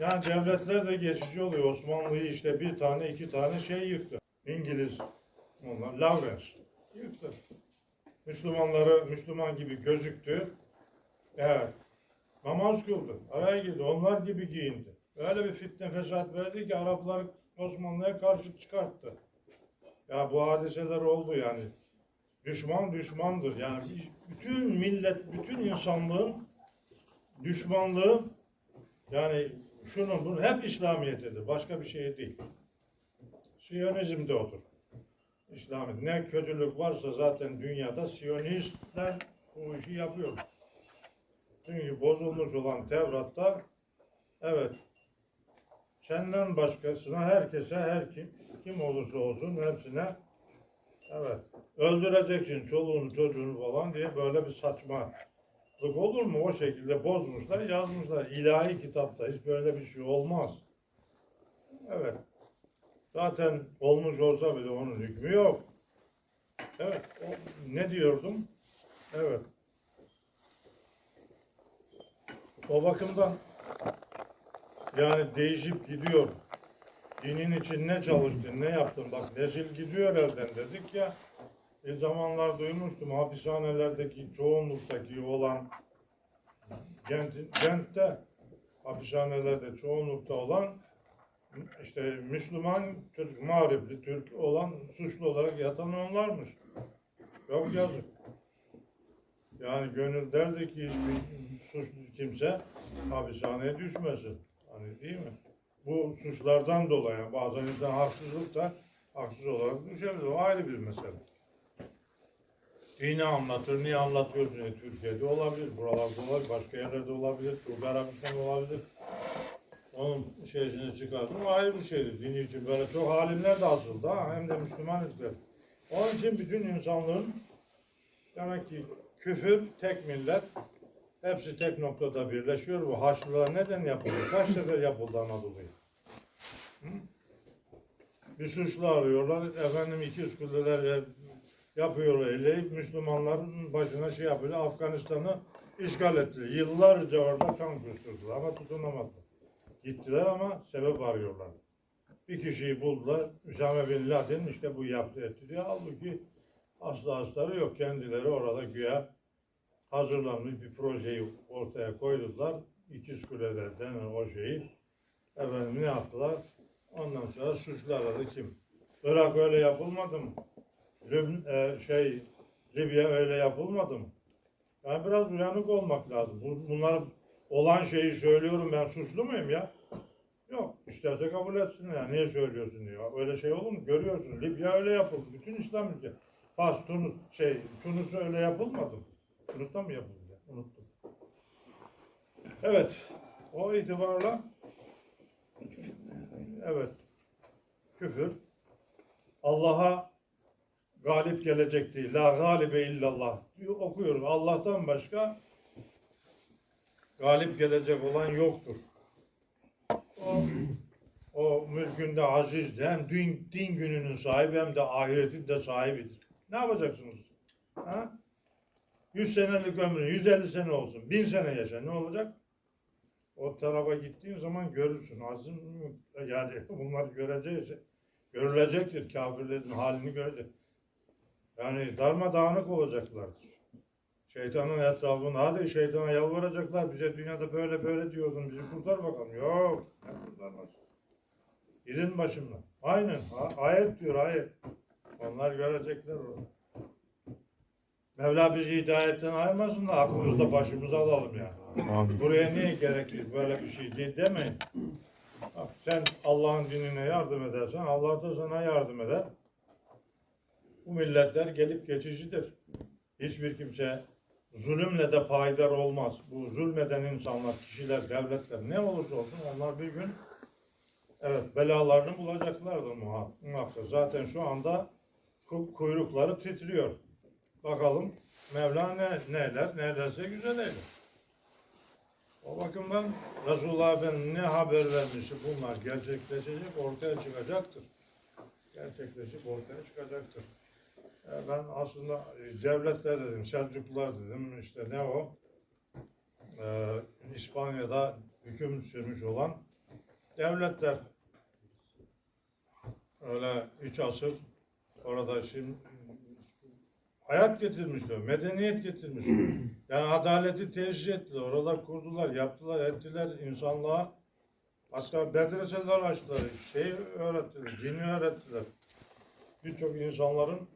Yani devletler de geçici oluyor. Osmanlı'yı işte bir tane iki tane şey yıktı. İngiliz, onlar Lawrence yıktı. Müslümanları Müslüman gibi gözüktü. Evet. Namaz kıldı. Araya girdi. Onlar gibi giyindi. Öyle bir fitne fesat verdi ki Araplar Osmanlı'ya karşı çıkarttı. Ya bu hadiseler oldu yani. Düşman düşmandır. Yani bütün millet, bütün insanlığın düşmanlığı yani şunun bunun hep İslamiyet'edir. Başka bir şey değil. Siyonizm de odur. İslamiyet. Ne kötülük varsa zaten dünyada Siyonistler bu işi yapıyor. Çünkü bozulmuş olan Tevrat'ta evet senden başkasına herkese her kim kim olursa olsun hepsine evet öldüreceksin çoluğunu çocuğunu falan diye böyle bir saçmalık olur mu? O şekilde bozmuşlar yazmışlar. İlahi kitapta hiç böyle bir şey olmaz. Evet. Zaten olmuş olsa bile onun hükmü yok. Evet. O, ne diyordum? Evet. O bakımdan yani değişip gidiyor. Dinin için ne çalıştın, ne yaptın? Bak nesil gidiyor elden dedik ya. Bir zamanlar duymuştum hapishanelerdeki çoğunluktaki olan Gent, Gent'te hapishanelerde çoğunlukta olan işte Müslüman Türk, Mağripli Türk olan suçlu olarak yatan onlarmış. Yok yazık. Yani gönül derdi ki hiçbir suçlu kimse hapishaneye düşmesin. Hani değil mi? Bu suçlardan dolayı bazen insan haksızlık da haksız olarak düşebilir. O ayrı bir mesele. Dini anlatır, niye anlatıyorsun? E, Türkiye'de olabilir, buralarda olabilir, başka yerlerde olabilir, Suudi Arabistan olabilir. Onun şeysini çıkardım. Ayrı bir şeydir. Dini için böyle çok alimler de asıldı ha. Hem de Müslüman ülkeler. Onun için bütün insanlığın demek ki küfür, tek millet, hepsi tek noktada birleşiyor. Bu haçlılar neden yapıldı? Kaç sefer yapıldı Anadolu'ya? Bir suçlu arıyorlar. Efendim 200 kuleler yapıyorlar. Eleyip Müslümanların başına şey yapıyorlar. Afganistan'ı işgal ettiler. Yıllarca orada kan kusturdular ama tutunamadılar. Gittiler ama sebep arıyorlar. Bir kişiyi buldular. Üsame Bin Laden işte bu yaptı etti diye. Halbuki aslı astarı yok. Kendileri orada güya hazırlanmış bir projeyi ortaya koydular. İkiz Kule'de denen o şeyi. Efendim ne yaptılar? Ondan sonra suçlu aradı kim? Irak öyle yapılmadı mı? Lübn, e, şey, Libya öyle yapılmadı mı? Yani biraz uyanık olmak lazım. Bu- Bunlar olan şeyi söylüyorum ben suçlu muyum ya? Yok. İsterse kabul etsinler. Ya. Niye söylüyorsun diyor. Öyle şey olur mu? Görüyorsun. Libya öyle yapıldı. Bütün İslam ülke. Fas, Tunus, şey, Tunus öyle yapılmadı mı? Tunus'ta mı yapıldı? ya? Unuttum. Evet. O itibarla evet. Küfür Allah'a galip gelecek değil. La galibe illallah. Okuyoruz. Allah'tan başka galip gelecek olan yoktur. O, o mülkünde azizdir. Hem din, din gününün sahibi hem de ahiretin de sahibidir. Ne yapacaksınız? Ha? 100 senelik ömrün 150 sene olsun. 1000 sene yaşa. Ne olacak? O tarafa gittiğin zaman görürsün. Azim yani bunlar göreceğiz. Görülecektir. Kafirlerin halini görecek. Yani darmadağınık olacaklardır. Şeytanın etrafında hadi şeytana yalvaracaklar. Bize dünyada böyle böyle diyordun. Bizi kurtar bakalım. Yok. Ne kurtarmaz. Gidin başımdan. Aynen. Ayet diyor ayet. Onlar görecekler onu. Mevla bizi hidayetten ayırmasın da aklımızda başımıza alalım yani. Amin. Buraya niye gerekli böyle bir şey değil demeyin. Bak, sen Allah'ın dinine yardım edersen Allah da sana yardım eder. Bu milletler gelip geçicidir. Hiçbir kimse zulümle de payidar olmaz. Bu zulmeden insanlar, kişiler, devletler ne olursa olsun onlar bir gün evet belalarını bulacaklardır muha- muhakkak. Zaten şu anda ku- kuyrukları titriyor. Bakalım Mevla ne, neler, nelerse güzel eyler. O bakımdan Resulullah Efendimiz ne haber vermişse bunlar gerçekleşecek, ortaya çıkacaktır. Gerçekleşip ortaya çıkacaktır. Ben aslında e, devletler dedim, Selçuklular dedim, işte ne o? Ee, İspanya'da hüküm sürmüş olan devletler öyle üç asır orada şimdi hayat getirmişler, medeniyet getirmişler. Yani adaleti tesis ettiler, oralar kurdular, yaptılar, ettiler insanlığa. Hatta medreseler açtılar, şey öğrettiler, dini öğrettiler. Birçok insanların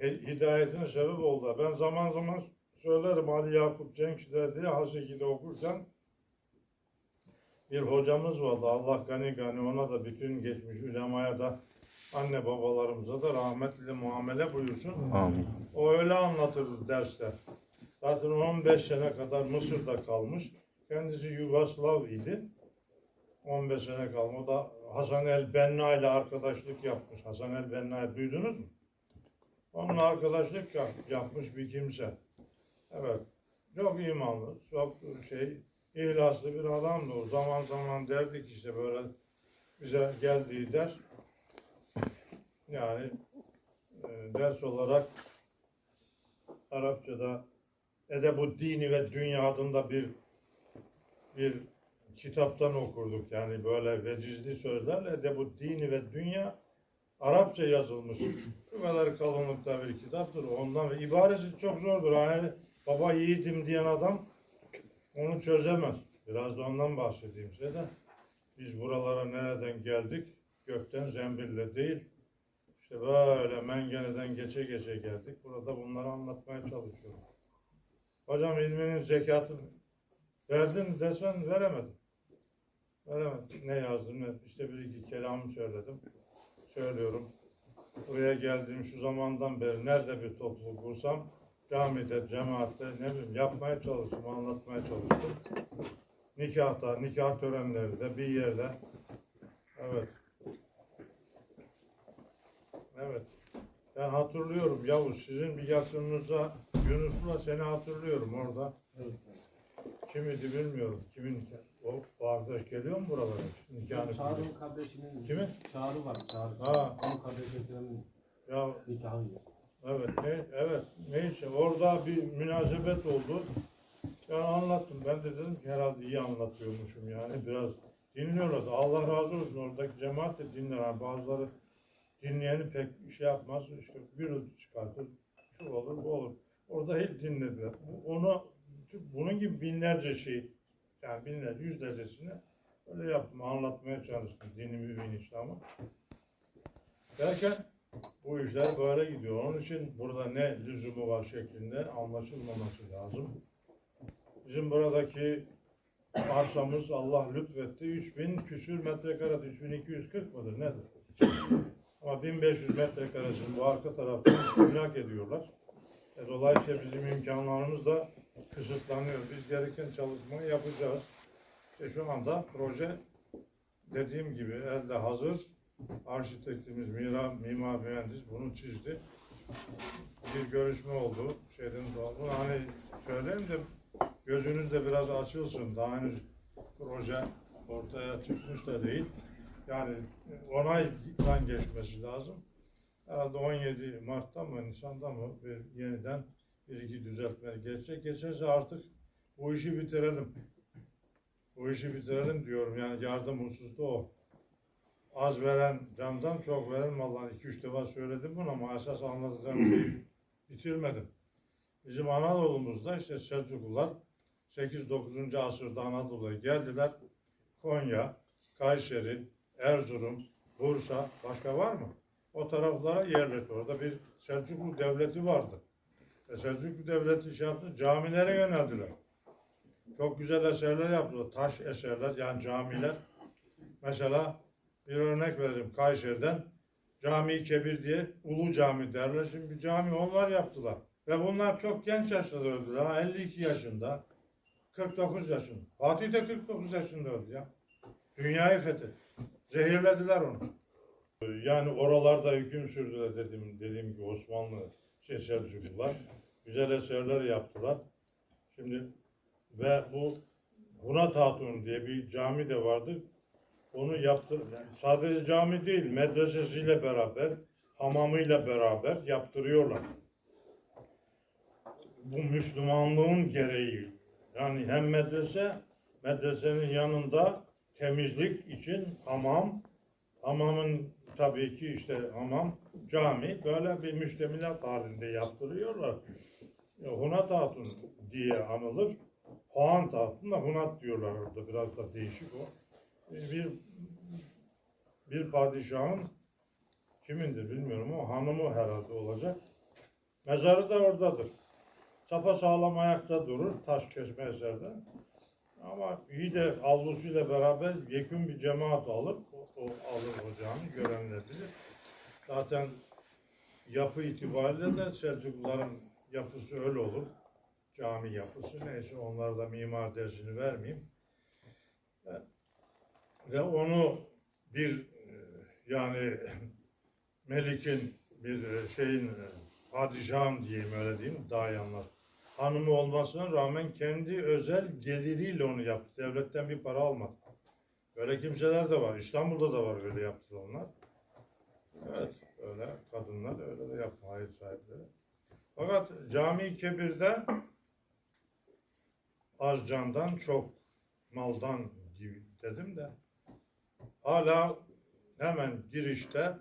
hidayetine sebep oldu. Ben zaman zaman söylerim Ali Yakup Cenkçiler diye Haseki'de okurken bir hocamız vardı. Allah gani gani ona da bütün geçmiş ulemaya da anne babalarımıza da rahmetli muamele buyursun. Amin. O öyle anlatırdı derste. Zaten 15 sene kadar Mısır'da kalmış. Kendisi Yugoslav idi. 15 sene kalmış. O da Hasan el Benna ile arkadaşlık yapmış. Hasan el Benna'yı duydunuz mu? Onunla arkadaşlık yap- yapmış bir kimse. Evet. Çok imanlı, çok şey, ihlaslı bir adamdı o. Zaman zaman derdik işte böyle bize geldiği ders. Yani e, ders olarak Arapçada Edebu Dini ve Dünya adında bir bir kitaptan okurduk. Yani böyle vecizli sözlerle Edebu Dini ve Dünya Arapça yazılmış. Bu kadar kalınlıkta bir kitaptır. Ondan ibaresi çok zordur. Yani baba yiğidim diyen adam onu çözemez. Biraz da ondan bahsedeyim size de. Biz buralara nereden geldik? Gökten zembille değil. İşte böyle mengeneden geçe geçe geldik. Burada bunları anlatmaya çalışıyorum. Hocam ilminin zekatını verdin desen veremedim. Veremedim. Ne yazdım? İşte bir iki kelamı söyledim. Söylüyorum. Buraya geldiğim şu zamandan beri nerede bir topluluk kursam camide, cemaatte ne bileyim yapmaya çalıştım, anlatmaya çalıştım. Nikahta, nikah törenlerinde bir yerde. Evet. Evet. Ben hatırlıyorum Yavuz sizin bir yakınınızda Yunus'la seni hatırlıyorum orada. Kimidi bilmiyorum. Kimin? O, o arkadaş geliyor mu buralara? Nikahını. Çağrı'nın kardeşinin Kimin? Çağrı var. Çağrı. Ha. Onun kardeşinin Ya nikahı yok. evet ne evet neyse orada bir münasebet oldu. Ben anlattım. Ben de dedim ki herhalde iyi anlatıyormuşum yani biraz dinliyorlar. Allah razı olsun oradaki cemaat de dinler. Yani bazıları dinleyeni pek şey yapmaz. İşte gürültü çıkartır. Şu olur bu olur. Orada hep dinlediler. Onu bunun gibi binlerce şey yani binlerce yüzlercesini öyle yaptım. Anlatmaya çalıştım. Dini mümin İslam'ı. Derken bu işler böyle gidiyor. Onun için burada ne lüzumu var şeklinde anlaşılmaması lazım. Bizim buradaki arsamız Allah lütfetti. 3000 küsür metrekare, 3240 mıdır nedir? Ama 1500 metrekaresini bu arka taraftan istimlak ediyorlar. E, dolayısıyla bizim imkanlarımız da kısıtlanıyor. Biz gereken çalışmayı yapacağız. İşte şu anda proje dediğim gibi elde hazır. Arşitektimiz, mimar, mimar mühendis bunu çizdi. Bir görüşme oldu. Şeyden bunu hani söyleyeyim de gözünüz de biraz açılsın. Daha henüz proje ortaya çıkmış da değil. Yani onaydan geçmesi lazım. Herhalde 17 Mart'ta mı, Nisan'da mı bir yeniden bir iki düzeltme geçecek. Geçerse artık bu işi bitirelim. Bu işi bitirelim diyorum. Yani yardım hususta o. Az veren candan çok veren maldan. iki üç defa söyledim bunu ama esas anlatacağım şeyi bitirmedim. Bizim Anadolu'muzda işte Selçuklular 8-9. asırda Anadolu'ya geldiler. Konya, Kayseri, Erzurum, Bursa, başka var mı? O taraflara yerleşti. Orada bir Selçuklu devleti vardı. Selçuklu devleti şey yaptı, camilere yöneldiler. Çok güzel eserler yaptılar. Taş eserler yani camiler. Mesela bir örnek vereyim Kayseri'den. Cami Kebir diye Ulu Cami derler. Şimdi bir cami onlar yaptılar. Ve bunlar çok genç yaşta öldüler. Ha, 52 yaşında, 49 yaşında. Fatih de 49 yaşında öldü ya. Dünyayı fethetti. Zehirlediler onu. Yani oralarda hüküm sürdüler dedim, dediğim gibi Osmanlı şey Selçuklular. Güzel eserler yaptılar. Şimdi ve bu Hunat Hatun diye bir cami de vardı. Onu yaptı. Sadece cami değil, medresesiyle beraber, hamamıyla beraber yaptırıyorlar. Bu Müslümanlığın gereği. Yani hem medrese, medresenin yanında temizlik için hamam, hamamın tabii ki işte hamam, cami böyle bir müştemilat halinde yaptırıyorlar. E, Hunat Hatun diye anılır. Hoant Hatun da Hunat diyorlar orada biraz da değişik o. E, Bir bir padişahın kimindir bilmiyorum ama hanımı herhalde olacak. Mezarı da oradadır. Sapa sağlam ayakta durur taş kesme eserde. Ama iyi de avlusuyla beraber yekün bir cemaat alır. O, o alır o cami görenler. Zaten yapı itibariyle de Selçukluların yapısı öyle olur. Cami yapısı neyse onlar da mimar dersini vermeyeyim. Ve- onu bir yani Melik'in bir şeyin e, padişahın diyeyim öyle diyeyim daha iyi anlar. Hanımı olmasına rağmen kendi özel geliriyle onu yaptı. Devletten bir para almadı. Böyle kimseler de var. İstanbul'da da var öyle yaptı onlar. Evet öyle kadınlar öyle de yaptı hayır sahipleri. Fakat cami kebirde az candan çok maldan gibi dedim de hala hemen girişte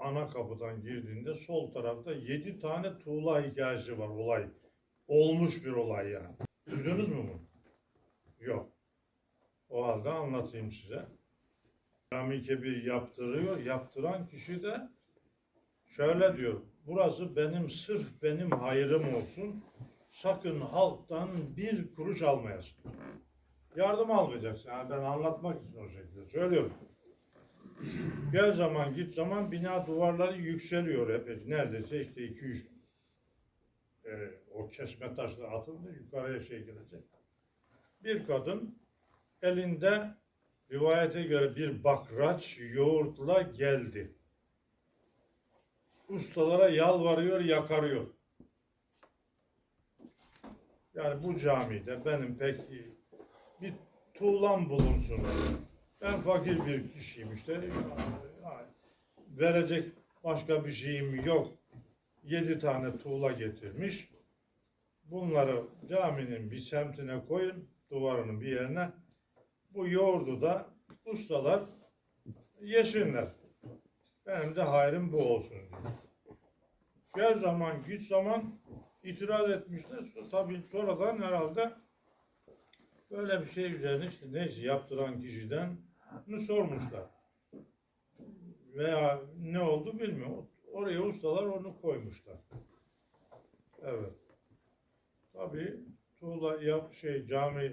ana kapıdan girdiğinde sol tarafta yedi tane tuğla hikayesi var olay. Olmuş bir olay yani. Duydunuz mu bunu? Yok. O halde anlatayım size. Cami kebir yaptırıyor. Yaptıran kişi de şöyle diyor. Burası benim sırf benim hayrım olsun. Sakın halktan bir kuruş almayasın. Yardım almayacaksın. Yani ben anlatmak için o şekilde söylüyorum. Gel zaman git zaman bina duvarları yükseliyor hep. Neredeyse işte 200 e, o kesme taşlar atıldı yukarıya şey gelecek. Bir kadın elinde rivayete göre bir bakraç yoğurtla geldi. Ustalara yalvarıyor, yakarıyor. Yani bu camide benim pek bir tuğlam bulunsun. Ben fakir bir kişiyim işte. Yani Verecek başka bir şeyim yok. Yedi tane tuğla getirmiş. Bunları caminin bir semtine koyun, duvarının bir yerine. Bu yoğurdu da ustalar yesinler. Benim de hayrım bu olsun. Gel zaman git zaman itiraz etmişler. Tabii sonradan herhalde böyle bir şey üzerine işte neyse yaptıran kişiden bunu sormuşlar. Veya ne oldu bilmiyorum. Oraya ustalar onu koymuşlar. Evet. Tabii tuğla yap şey cami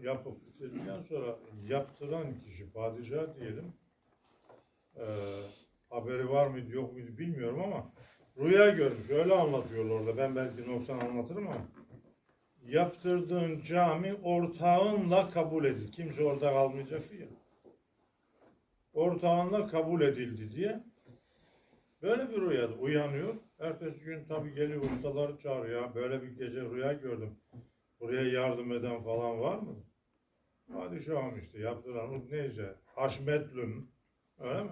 yapıp bitirdikten sonra yaptıran kişi padişah diyelim. Ee, haberi var mıydı yok muydu bilmiyorum ama rüya görmüş. Öyle anlatıyorlar orada. Ben belki noksan anlatırım ama yaptırdığın cami ortağınla kabul edildi. Kimse orada kalmayacak ya. Ortağınla kabul edildi diye. Böyle bir rüyada uyanıyor. Ertesi gün tabii geliyor ustaları çağırıyor. Böyle bir gece rüya gördüm. Buraya yardım eden falan var mı? Padişahım işte yaptıran neyse. Haşmetlüm. Öyle mi?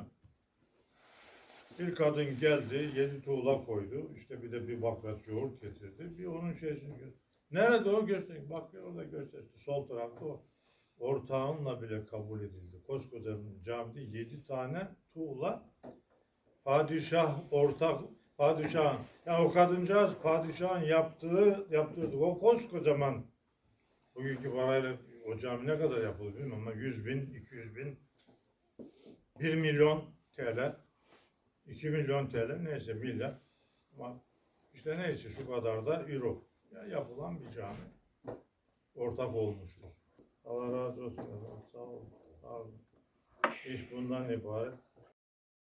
Bir kadın geldi, yedi tuğla koydu. İşte bir de bir bakraç yoğurt getirdi. Bir onun şeysini gösterdi. Nerede o göster? Bakıyor orada gösterdi. Sol tarafta o. Ortağınla bile kabul edildi. Koskoca camide yedi tane tuğla. Padişah ortak padişahın. Ya o kadıncağız padişahın yaptığı yaptırdı. O koskocaman bugünkü parayla o cami ne kadar yapıldı bilmiyorum ama 100 bin, 200 bin, 1 milyon TL, 2 milyon TL neyse milyar. Ama işte neyse şu kadar da euro. Ya yapılan bir cami. Ortak olmuştur. Allah razı olsun. Sağ olun. Olun. İş bundan ibaret.